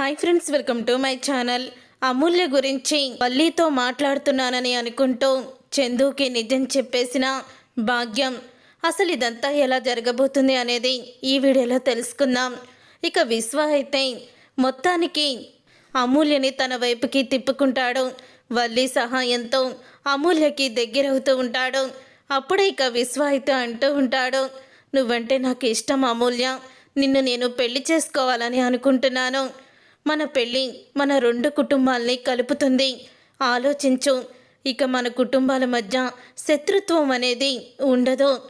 Hi friends welcome to my channel. Amulya గురించి వల్లీతో మాట్లాడుతున్నానని అనుకుంటూ చందుకి నిజం చెప్పేసిన భాగ్యం అసలు ఇదంతా ఎలా జరగబోతుంది అనేది ఈ వీడియోలో తెలుసుకుందాం. ఇక విశ్వ అయితే మొత్తానికి అమూల్యని తన వైపుకి తిప్పుకుంటాడు. వల్లి సహాయంతో అమూల్యకి దగ్గరవుతూ ఉంటాడు. అప్పుడే ఇక విశ్వ అయితే అంటూ ఉంటాడు నువ్వంటే నాకు ఇష్టం అమూల్య. నిన్ను నేను పెళ్ళి చేసుకోవాలని అనుకుంటున్నాను. మన పెళ్ళి మన రెండు కుటుంబాల్ని కలుపుతుంది. ఆలోచించు. ఇక మన కుటుంబాల మధ్య శత్రుత్వం అనేది ఉండదు.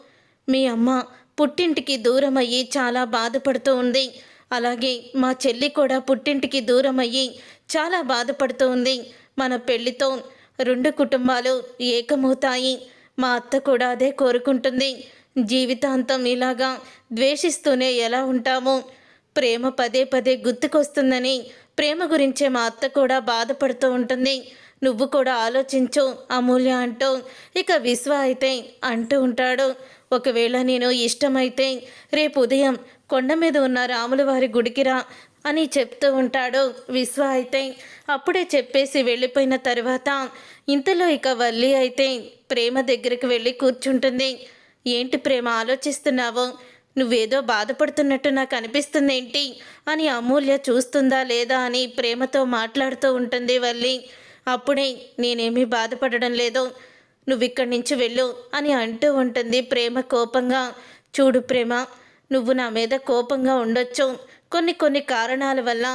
మీ అమ్మ పుట్టింటికి దూరం అయ్యి చాలా బాధపడుతూ ఉంది. అలాగే మా చెల్లి కూడా పుట్టింటికి దూరం అయ్యి చాలా బాధపడుతూ ఉంది. మన పెళ్ళితో రెండు కుటుంబాలు ఏకమవుతాయి. మా అత్త కూడా అదే కోరుకుంటుంది. జీవితాంతం ఇలాగా ద్వేషిస్తూనే ఎలా ఉంటాము? ప్రేమ పదే పదే గుర్తుకొస్తుందని ప్రేమ గురించే మా అత్త కూడా బాధపడుతూ ఉంటుంది. నువ్వు కూడా ఆలోచించు అమూల్య అంటూ. ఇక విశ్వ అయితే అంటూ ఉంటాడు. ఒకవేళ నేను ఇష్టమైతే రేపు ఉదయం కొండ మీద ఉన్న రాముల వారి గుడికిరా అని చెప్తూ ఉంటాడు విశ్వ అయితే. అప్పుడే చెప్పేసి వెళ్ళిపోయిన తర్వాత ఇంతలో ఇక వల్లి అయితే ప్రేమ దగ్గరికి వెళ్ళి కూర్చుంటుంది. ఏంటి ప్రేమ ఆలోచిస్తున్నావు? నువ్వేదో బాధపడుతున్నట్టు నాకు అనిపిస్తుంది ఏంటి అని అమూల్య చూస్తుందా లేదా అని ప్రేమతో మాట్లాడుతూ ఉంటుంది వల్లి. అప్పుడే నేనేమీ బాధపడడం లేదు. నువ్వు ఇక్కడి నుంచి వెళ్ళు అని అంటూ ఉంటుంది ప్రేమ కోపంగా. చూడు ప్రేమ నువ్వు నా మీద కోపంగా ఉండొచ్చు. కొన్ని కొన్ని కారణాల వల్ల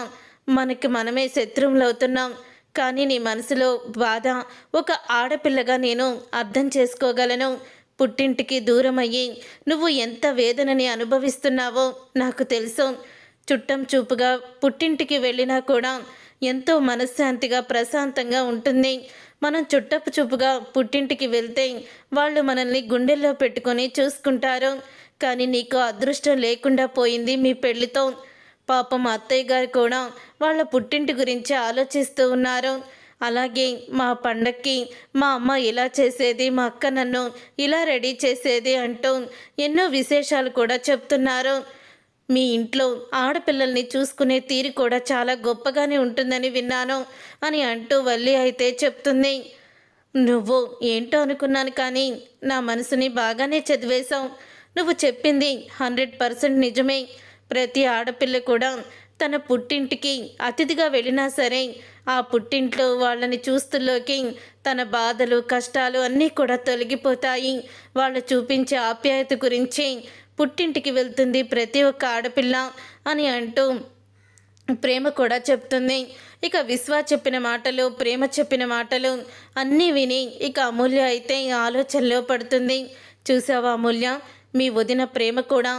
మనకి మనమే శత్రువులు అవుతున్నాం. కానీ నీ మనసులో బాధ ఒక ఆడపిల్లగా నేను అర్థం చేసుకోగలను. పుట్టింటికి దూరమయ్యి నువ్వు ఎంత వేదనని అనుభవిస్తున్నావో నాకు తెలుసు. చుట్టం చూపుగా పుట్టింటికి వెళ్ళినా కూడా ఎంతో మనశ్శాంతిగా ప్రశాంతంగా ఉంటుంది. మనం చుట్టపు చూపుగా పుట్టింటికి వెళ్తే వాళ్ళు మనల్ని గుండెల్లో పెట్టుకొని చూసుకుంటారు. కానీ నీకు అదృష్టం లేకుండా పోయింది మీ పెళ్ళితో పాపం అత్తయ్య గారు కూడా వాళ్ళ పుట్టింటి గురించి ఆలోచిస్తూ ఉన్నారు. అలాగే మా పండక్కి మా అమ్మ ఇలా చేసేది మా అక్క నన్ను ఇలా రెడీ చేసేది అంటూ ఎన్నో విశేషాలు కూడా చెప్తున్నారు. మీ ఇంట్లో ఆడపిల్లల్ని చూసుకునే తీరు కూడా చాలా గొప్పగానే ఉంటుందని విన్నాను అని అంటూ వల్లి అయితే చెప్తుంది. నువ్వు ఏంటో అనుకున్నాను కానీ నా మనసుని బాగానే చదివేశావు. నువ్వు చెప్పింది హండ్రెడ్ పర్సెంట్ నిజమే. ప్రతి ఆడపిల్ల కూడా తన పుట్టింటికి అతిథిగా వెళ్ళినా సరే ఆ పుట్టింట్లో వాళ్ళని చూస్తుల్లోకి తన బాధలు కష్టాలు అన్నీ కూడా తొలగిపోతాయి. వాళ్ళు చూపించే ఆప్యాయత గురించి పుట్టింటికి వెళ్తుంది ప్రతి ఒక్క ఆడపిల్ల అని అంటూ ప్రేమ కూడా చెప్తుంది. ఇక విశ్వ చెప్పిన మాటలు ప్రేమ చెప్పిన మాటలు అన్నీ విని ఇక అమూల్య అయితే ఆలోచనలో పడుతుంది. చూసావా అమూల్య? మీ వదిన ప్రేమ కూడా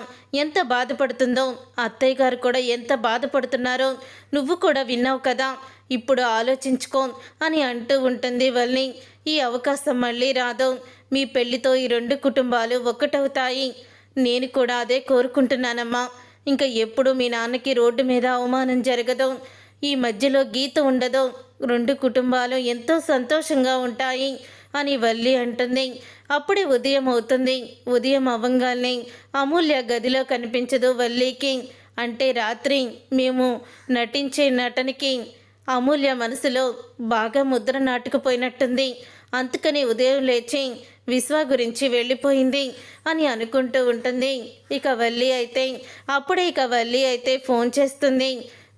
ఎంత బాధపడుతుందో అత్తయ్య గారు కూడా ఎంత బాధపడుతున్నారో నువ్వు కూడా విన్నావు కదా. ఇప్పుడు ఆలోచించుకో అని అంటూ ఉంటుంది వల్లి ఈ అవకాశం మళ్ళీ రాదు. మీ పెళ్ళితో ఈ రెండు కుటుంబాలు ఒక్కటవుతాయి. నేను కూడా అదే కోరుకుంటున్నానమ్మా. ఇంకా ఎప్పుడు మీ నాన్నకి రోడ్డు మీద అవమానం జరగదు. ఈ మధ్యలో గీత ఉండదు. రెండు కుటుంబాలు ఎంతో సంతోషంగా ఉంటాయి అని వల్లి అంటుంది. అప్పుడే ఉదయం అవుతుంది. ఉదయం అవ్వంగానే అమూల్య గదిలో కనిపించదు వల్లికి. అంటే రాత్రి మేము నటించే నటనకి అమూల్య మనసులో బాగా ముద్ర నాటుకుపోయినట్టుంది. అందుకని ఉదయం లేచి విశ్వ గురించి వెళ్ళిపోయింది అని అనుకుంటూ ఉంటుంది. ఇక వల్లి అయితే అప్పుడే ఇక వల్లి అయితే ఫోన్ చేస్తుంది.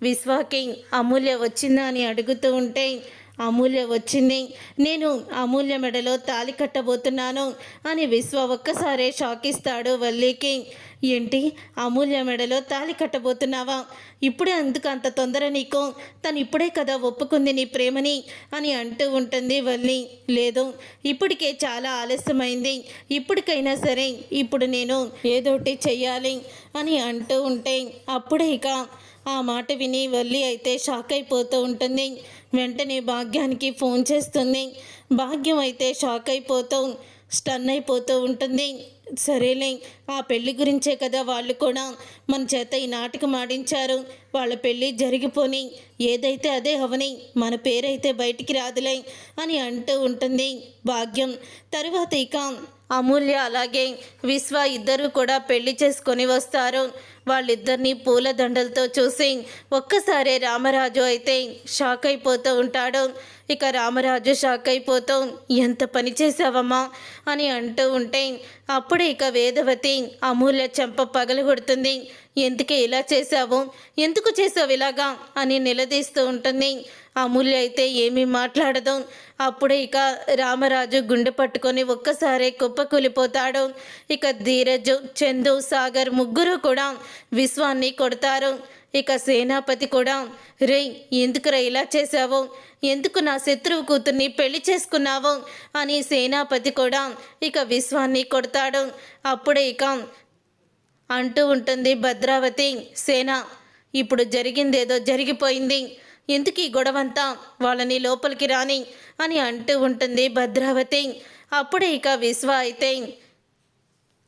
విశ్వాకి అమూల్య వచ్చిందా అని అడుగుతూ ఉంటే అమూల్య వచ్చింది. నేను అమూల్య మెడలో తాలి కట్టబోతున్నాను అని విశ్వ ఒక్కసారే షాక్ ఇస్తాడు వల్లీకి. ఏంటి? అమూల్య మెడలో తాలి కట్టబోతున్నావా? ఇప్పుడే అందుకు అంత తొందర నీకు? తను ఇప్పుడే కదా ఒప్పుకుంది నీ ప్రేమని అని అంటూ ఉంటుంది వల్లి. లేదు ఇప్పటికే చాలా ఆలస్యమైంది. ఇప్పటికైనా సరే ఇప్పుడు నేను ఏదోటి చెయ్యాలి అని అంటూ ఉంటే అప్పుడే ఇక ఆ మాట విని వల్లి అయితే షాక్ అయిపోతూ ఉంటుంది. వెంటనే భాగ్యానికి ఫోన్ చేస్తుంది. భాగ్యం అయితే షాక్ అయిపోతూ స్టన్ అయిపోతూ ఉంటుంది. సరేలే ఆ పెళ్ళి గురించే కదా వాళ్ళు కూడా మన చేత ఈ నాటకం ఆడించారు. వాళ్ళ పెళ్ళి జరిగిపోని ఏదైతే అదే అవని మన పేరైతే బయటికి రాదులే అని అంటూ ఉంటుంది భాగ్యం. తరువాత ఇక అమూల్య అలాగే విశ్వ ఇద్దరు కూడా పెళ్ళి చేసుకొని వస్తారు. వాళ్ళిద్దరినీ పూలదండలతో చూసి ఒక్కసారే రామరాజు అయితే షాక్ అయిపోతూ ఉంటాడు. ఇక రామరాజు షాక్ అయిపోతూ ఎంత పని చేసావమ్మా అని అంటూ ఉంటే అప్పుడే ఇక వేదవతి అమూల్య చెంప పగలగొడుతుంది ఎందుకే ఇలా చేశావు? ఎందుకు చేసావు ఇలాగా? అని నిలదీస్తూ ఉంటుంది. అమూల్య అయితే ఏమీ మాట్లాడదు. అప్పుడే ఇక రామరాజు గుండె పట్టుకొని ఒక్కసారి కుప్పకూలిపోతాడు. ఇక ధీరజ్ చందు సాగర్ ముగ్గురు కూడా విశ్వాన్ని కొడతారు. ఇక సేనాపతి కూడా రే ఎందుకురా ఇలా చేశావు? ఎందుకు నా శత్రువు కూతుర్ని పెళ్ళి చేసుకున్నావు? అని సేనాపతి కూడా ఇక విశ్వాన్ని కొడతాడు. అప్పుడే ఇక అంటూ ఉంటుంది భద్రావతి సేన. ఇప్పుడు జరిగిందేదో జరిగిపోయింది. ఎందుకు ఈ గొడవంతా? వాళ్ళని లోపలికి రాని అని అంటూ ఉంటుంది భద్రావతి. అప్పుడే ఇక విశ్వ అయితే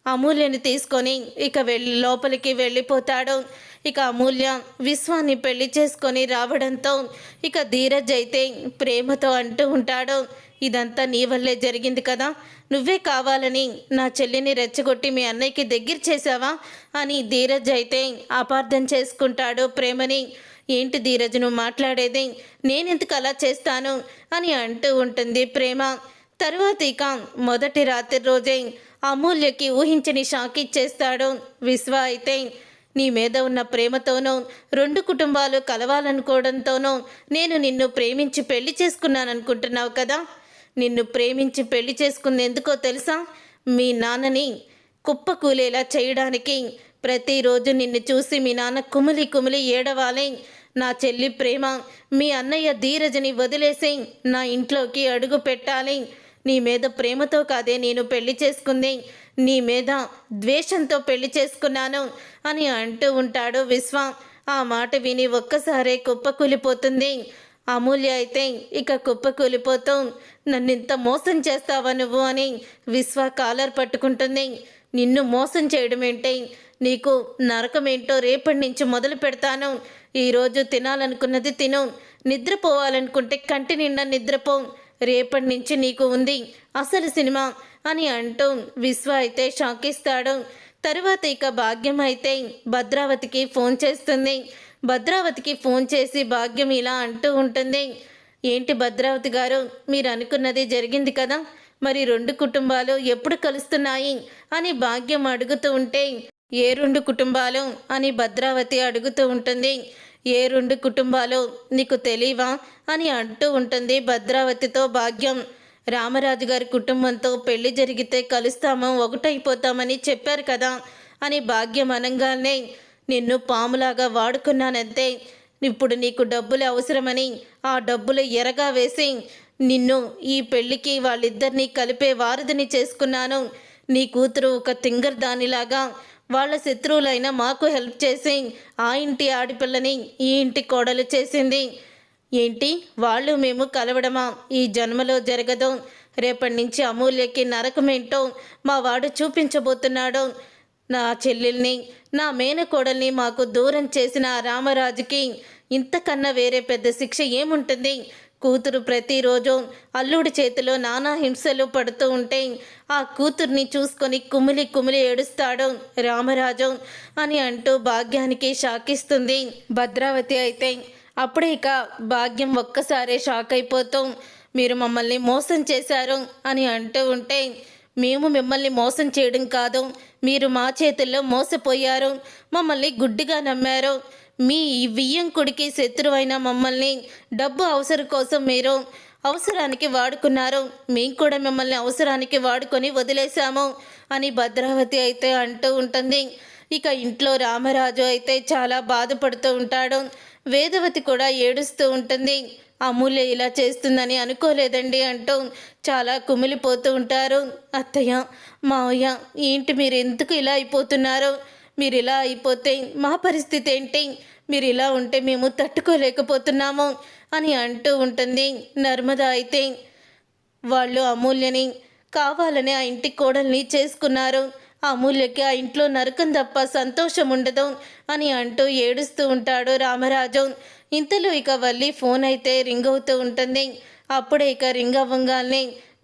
అమూల్యని తీసుకొని ఇక వెళ్ళి లోపలికి వెళ్ళిపోతాడు. ఇక అమూల్య విశ్వాన్ని పెళ్ళి చేసుకొని రావడంతో ఇక ధీరజ్ అయితే ప్రేమతో అంటూ ఉంటాడు. ఇదంతా నీ వల్లే జరిగింది కదా. నువ్వే కావాలని నా చెల్లిని రెచ్చగొట్టి మీ అన్నయ్యకి దగ్గర చేశావా? అని ధీరజ్ అయితే అపార్థం చేసుకుంటాడు ప్రేమని. ఏంటి ధీరజ్ నువ్వు మాట్లాడేది? నేనెందుకు అలా చేస్తాను? అని అంటూ ఉంటుంది ప్రేమ. తరువాత ఇక మొదటి రాత్రి రోజే అమూల్యకి ఊహించని షాక్ ఇచ్చేస్తాడు. విశ్వ అయితే నీ మీద ఉన్న ప్రేమతోనూ రెండు కుటుంబాలు కలవాలనుకోవడంతోనూ నేను నిన్ను ప్రేమించి పెళ్ళి చేసుకున్నాననుకుంటున్నావు కదా? నిన్ను ప్రేమించి పెళ్ళి చేసుకుందెందుకో తెలుసా? మీ నాన్నని కుప్పకూలేలా చేయడానికి ప్రతిరోజు నిన్ను చూసి మీ నాన్న కుమిలి కుమిలి ఏడవాలి. నా చెల్లి ప్రేమ మీ అన్నయ్య ధీరజని వదిలేసి నా ఇంట్లోకి అడుగు పెట్టాలి. నీ మీద ప్రేమతో కాదే నేను పెళ్ళి చేసుకుంది. నీ మీద ద్వేషంతో పెళ్ళి చేసుకున్నాను అని అంటూ ఉంటాడు విశ్వ. ఆ మాట విని ఒక్కసారే కుప్పకూలిపోతుంది అమూల్య అయితే ఇక కుప్పకూలిపోతూ నన్నింత మోసం చేస్తావా నువ్వు? అని విశ్వ కాలర్ పట్టుకుంటుంది. నిన్ను మోసం చేయడం ఏంటి? నీకు నరకం ఏంటో రేపటి నుంచి మొదలు పెడతాను. ఈరోజు తినాలనుకున్నది తిను. నిద్రపోవాలనుకుంటే కంటి నిండా నిద్రపో. రేపటి నుంచి నీకు ఉంది అసలు సినిమా అని అంటూ విశ్వ అయితే షాకిస్తాడు తరువాత ఇక భాగ్యం అయితే భద్రావతికి ఫోన్ చేస్తుంది. భద్రావతికి ఫోన్ చేసి భాగ్యం ఇలా అంటూ ఉంటుంది. ఏంటి భద్రావతి గారు మీరు అనుకున్నది జరిగింది కదా? మరి రెండు కుటుంబాలు ఎప్పుడు కలుస్తున్నాయి అని భాగ్యం అడుగుతూ ఉంటే ఏ రెండు కుటుంబాలు అని భద్రావతి అడుగుతూ ఉంటుంది. ఏ రెండు కుటుంబాలు నీకు తెలియవా? అని అంటూ ఉంటుంది భద్రావతితో భాగ్యం. రామరాజు గారి కుటుంబంతో పెళ్ళి జరిగితే కలుస్తాము ఒకటైపోతామని చెప్పారు కదా అని భాగ్యం అనగానే నిన్ను పాములాగా వాడుకున్నానంతే. ఇప్పుడు నీకు డబ్బులు అవసరమని ఆ డబ్బులు ఎరగా వేసి నిన్ను ఈ పెళ్ళికి వాళ్ళిద్దరినీ కలిపే వారధిని చేసుకున్నాను. నీ కూతురు ఒక తింగర్ దానిలాగా వాళ్ళ శత్రువులైన మాకు హెల్ప్ చేసి ఆ ఇంటి ఆడపిల్లని ఈ ఇంటి కోడలు చేసింది. ఏంటి? వాళ్ళు మేము కలవడమా? ఈ జన్మలో జరగదు. రేపటి నుంచి అమూల్యకి నరకమేంటో మా వాడు చూపించబోతున్నాడు. నా చెల్లెల్ని నా మేనకోడల్ని మాకు దూరం చేసిన రామరాజుకి ఇంతకన్నా వేరే పెద్ద శిక్ష ఏముంటుంది? కూతురు ప్రతిరోజు అల్లుడి చేతిలో నానా హింసలు పడుతూ ఉంటే ఆ కూతుర్ని చూసుకొని కుమిలి కుమిలి ఏడుస్తాడు రామరాజు అని అంటూ భాగ్యానికి షాకిస్తుంది. భద్రావతి అయితే అప్పుడే ఇక భాగ్యం ఒక్కసారే షాక్ అయిపోతూ మీరు మమ్మల్ని మోసం చేశారు అని అంటూ ఉంటే మేము మిమ్మల్ని మోసం చేయడం కాదు మీరు మా చేతుల్లో మోసపోయారు మమ్మల్ని గుడ్డిగా నమ్మారు మీ వియ్యం వియ్యంకుడికి శత్రువైన మమ్మల్ని డబ్బు అవసరం కోసం మీరు అవసరానికి వాడుకున్నారు. మేము కూడా మిమ్మల్ని అవసరానికి వాడుకొని వదిలేశాము అని భద్రావతి అయితే అంటూ ఉంటుంది. ఇక ఇంట్లో రామరాజు అయితే చాలా బాధపడుతూ ఉంటాడు. వేదవతి కూడా ఏడుస్తూ ఉంటుంది. అమూల్య ఇలా చేస్తుందని అనుకోలేదండి అంటూ చాలా కుమిలిపోతూ ఉంటారు. అత్తయ్య మావయ్య ఏంటి మీరు ఎందుకు ఇలా అయిపోతున్నారు? మీరు ఇలా అయిపోతే మా పరిస్థితి ఏంటి? మీరు ఇలా ఉంటే మేము తట్టుకోలేకపోతున్నాము అని అంటూ ఉంటుంది నర్మద అయితే. వాళ్ళు అమూల్యని కావాలని ఆ ఇంటి కోడల్ని చేసుకున్నారు. అమూల్యకి ఆ ఇంట్లో నరకం తప్ప సంతోషం ఉండదు అని అంటూ ఏడుస్తూ ఉంటాడు రామరాజు. ఇంతలో ఇక వల్లి ఫోన్ అయితే రింగ్ అవుతూ ఉంటుంది. అప్పుడే ఇక రింగ్ అవ్వగానే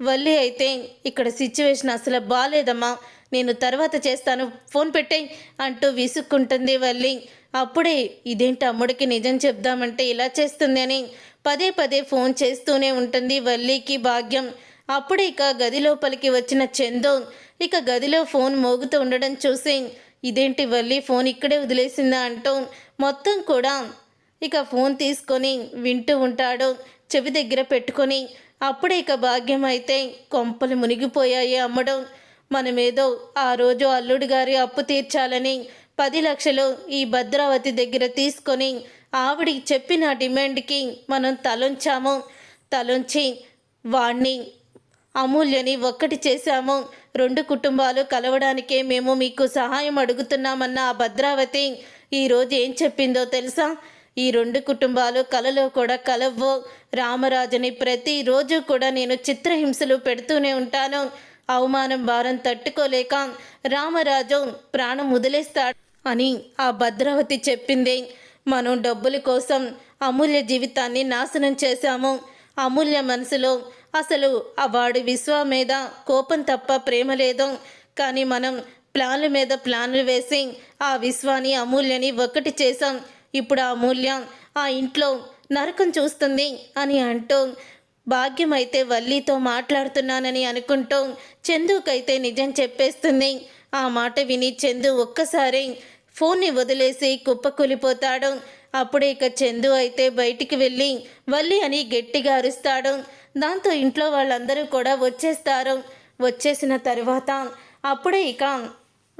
వల్లి అయితే ఇక్కడ సిచ్యువేషన్ అసలు బాగాలేదమ్మా నేను తర్వాత చేస్తాను. ఫోన్ పెట్టేయి అంటూ విసుక్కుంటుంది వల్లి. అప్పుడే ఇదేంటి అమ్ముడికి నిజం చెప్దామంటే ఇలా చేస్తుంది అని పదే పదే ఫోన్ చేస్తూనే ఉంటుంది వల్లికి భాగ్యం. అప్పుడే ఇక గది లోపలికి వచ్చిన చందు. ఇక గదిలో ఫోన్ మోగుతూ ఉండడం చూసి ఇదేంటి వల్లి ఫోన్ ఇక్కడే వదిలేసిందా అంటూ మొత్తం కూడా ఇక ఫోన్ తీసుకొని వింటూ ఉంటాడు. చెవి దగ్గర పెట్టుకొని అప్పుడే ఇక భాగ్యం అయితే కొంపలు మునిగిపోయాయి అమ్మడం. మనమేదో ఆ రోజు అల్లుడు గారి అప్పు తీర్చాలని పది లక్షలు ఈ భద్రావతి దగ్గర తీసుకొని ఆవిడికి చెప్పిన డిమాండ్కి మనం తలొంచాము. తలొంచి వాణ్ణి అమూల్యని ఒక్కటి చేశాము. రెండు కుటుంబాలు కలవడానికే మేము మీకు సహాయం అడుగుతున్నామన్న ఆ భద్రావతి ఈరోజు ఏం చెప్పిందో తెలుసా? ఈ రెండు కుటుంబాలు కలలో కూడా కలవ్వు. రామరాజుని ప్రతిరోజు కూడా నేను చిత్రహింసలు పెడుతూనే ఉంటాను. అవమానం భారం తట్టుకోలేక రామరాజు ప్రాణం వదిలేస్తాడు అని ఆ భద్రావతి చెప్పింది. మనం డబ్బుల కోసం అమూల్య జీవితాన్ని నాశనం చేశాము. అమూల్య మనసులో అసలు ఆ వాడి విశ్వ మీద కోపం తప్ప ప్రేమ లేదు. కానీ మనం ప్లాన్ల మీద ప్లాన్లు వేసి ఆ విశ్వాని అమూల్యని ఒకటి చేశాం. ఇప్పుడు ఆ అమూల్య ఆ ఇంట్లో నరకం చూస్తుంది అని అంటూ భాగ్యం అయితే మాట్లాడుతున్నానని అనుకుంటూ చందుకైతే నిజం చెప్పేస్తుంది. ఆ మాట విని చందు ఒక్కసారి ఫోన్ని వదిలేసి కుప్పకూలిపోతాడు. అప్పుడే ఇక చందు అయితే బయటికి వెళ్ళి వల్లి అని గట్టిగా అరుస్తాడు. దాంతో ఇంట్లో వాళ్ళందరూ కూడా వచ్చేస్తారు. వచ్చేసిన తర్వాత అప్పుడే ఇక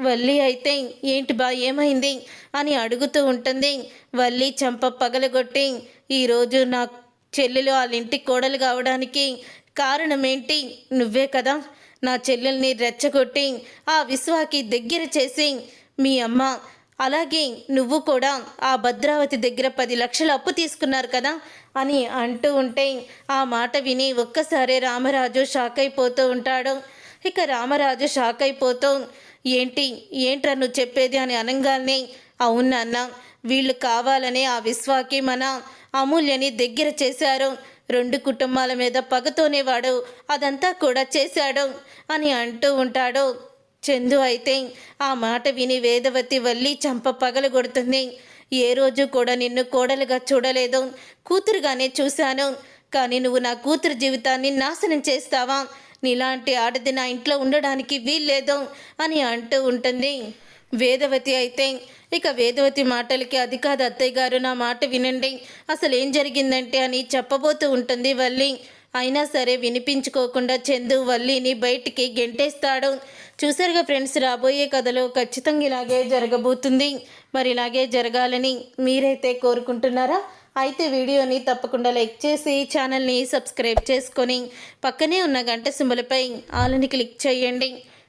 వల్లి అయితే ఏంటి బా ఏమైంది? అని అడుగుతూ ఉంటుంది. వల్లి చంప పగలగొట్టి ఈరోజు నాకు చెల్లెలు వాళ్ళ ఇంటి కోడలు కావడానికి కారణం ఏంటి నువ్వే కదా నా చెల్లెల్ని రెచ్చగొట్టి ఆ విశ్వాకి దగ్గర చేసి మీ అమ్మ. అలాగే నువ్వు కూడా ఆ భద్రావతి దగ్గర పది లక్షలు అప్పు తీసుకున్నారు కదా అని అంటూ ఉంటే ఆ మాట విని ఒక్కసారే రామరాజు షాక్ అయిపోతూ ఉంటాడు. ఇక రామరాజు షాక్ అయిపోతూ ఏంటి? ఏంట్రా నువ్వు చెప్పేది? అని అనగానే అవునన్నా వీళ్ళు కావాలనే ఆ విశ్వాకి మన అమూల్యని దగ్గర చేశారు. రెండు కుటుంబాల మీద పగతోనేవాడు అదంతా కూడా చేశాడు అని అంటూ ఉంటాడు. చందు అయితే ఆ మాట విని వేదవతి వల్లి చంప పగలగొడుతుంది ఏ రోజు కూడా నిన్ను కోడలుగా చూడలేదు. కూతురుగానే చూశాను. కానీ నువ్వు నా కూతురు జీవితాన్ని నాశనం చేస్తావా? నీలాంటి ఆడది నా ఇంట్లో ఉండడానికి వీల్లేదు అని అంటూ ఉంటుంది. వేదవతి అయితే ఇక వేదవతి మాటలకి అది కాదు అత్తయ్య గారు నా మాట వినండి. అసలు ఏం జరిగిందంటే అని చెప్పబోతూ ఉంటుంది వల్లి. అయినా సరే వినిపించుకోకుండా చందు వల్లిని బయటికి గెంటేస్తాడు. చూసారుగా ఫ్రెండ్స్ రాబోయే కథలో ఖచ్చితంగా ఇలాగే జరగబోతుంది. మరి ఇలాగే జరగాలని మీరైతే కోరుకుంటున్నారా? అయితే వీడియోని తప్పకుండా లైక్ చేసి ఛానల్ని సబ్స్క్రైబ్ చేసుకొని పక్కనే ఉన్న గంట సింబలపై ఆలని క్లిక్ చేయండి.